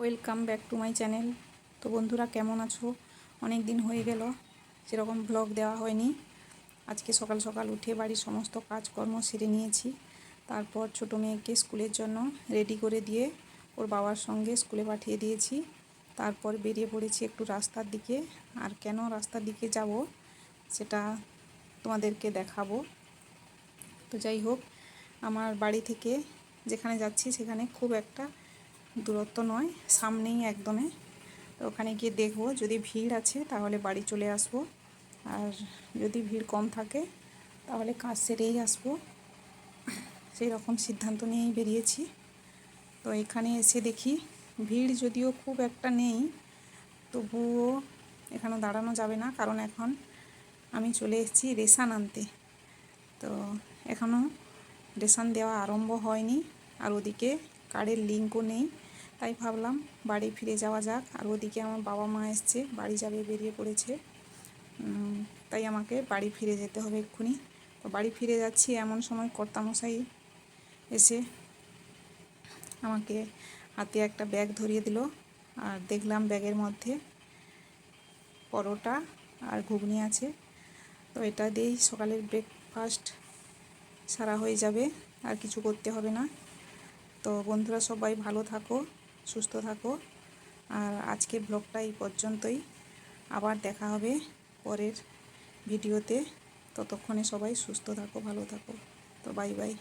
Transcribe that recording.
Welcome back to my channel. তো বন্ধুরা, কেমন আছো? অনেক দিন হয়ে গেল, সেরকম ব্লগ দেওয়া হয়নি। আজকে সকাল সকাল উঠে বাড়ির সমস্ত কাজকর্ম সেরে নিয়েছি। তারপর ছোটো মেয়েকে স্কুলের জন্য রেডি করে দিয়ে ওর বাবার সঙ্গে স্কুলে পাঠিয়ে দিয়েছি। তারপর বেরিয়ে পড়েছি একটু রাস্তার দিকে। আর কেন রাস্তার দিকে যাব, সেটা তোমাদেরকে দেখাবো। তো যাই হোক, আমার বাড়ি থেকে যেখানে যাচ্ছি, সেখানে খুব একটা দূরত্ব নয়, সামনেই একদমে। তো ওখানে গিয়ে দেখব, যদি ভিড় আছে তাহলে বাড়ি চলে আসব। আর যদি ভিড় কম থাকে তাহলে কাজ সেরেই আসব। সেই রকম সিদ্ধান্ত নিয়েই বেরিয়েছি। তো এখানে এসে দেখি, ভিড় যদিও খুব একটা নেই, তবুও এখানে দাঁড়ানো যাবে না। কারণ এখন আমি চলে এসেছি রেশান আনতে। তো এখনও রেশান দেওয়া আরম্ভ হয়নি। আর ওদিকে কার্ডের লিঙ্কও নেই, তাই ভাবলাম বাড়ি ফিরে যাওয়া যাক। আর ওদিকে আমার বাবা মা এসছে, বাড়ি যাবে, বেরিয়ে পড়েছে। তাই আমাকে বাড়ি ফিরে যেতে হবে এক্ষুনি। তো বাড়ি ফিরে যাচ্ছি, এমন সময় কর্তামশাই এসে আমাকে হাতে একটা ব্যাগ ধরিয়ে দিল। আর দেখলাম ব্যাগের মধ্যে পরোটা আর ঘুগনি আছে। তো এটা দিয়েই সকালের ব্রেকফাস্ট সারা হয়ে যাবে, আর কিছু করতে হবে না। তো বন্ধুরা সবাই ভালো থাকো, সুস্থ থাকো। আর আজকে ব্লগটা এই পর্যন্তই। আবার দেখা হবে পরের ভিডিওতে ততক্ষণে সবাই সুস্থ থাকো, ভালো থাকো। তো বাই বাই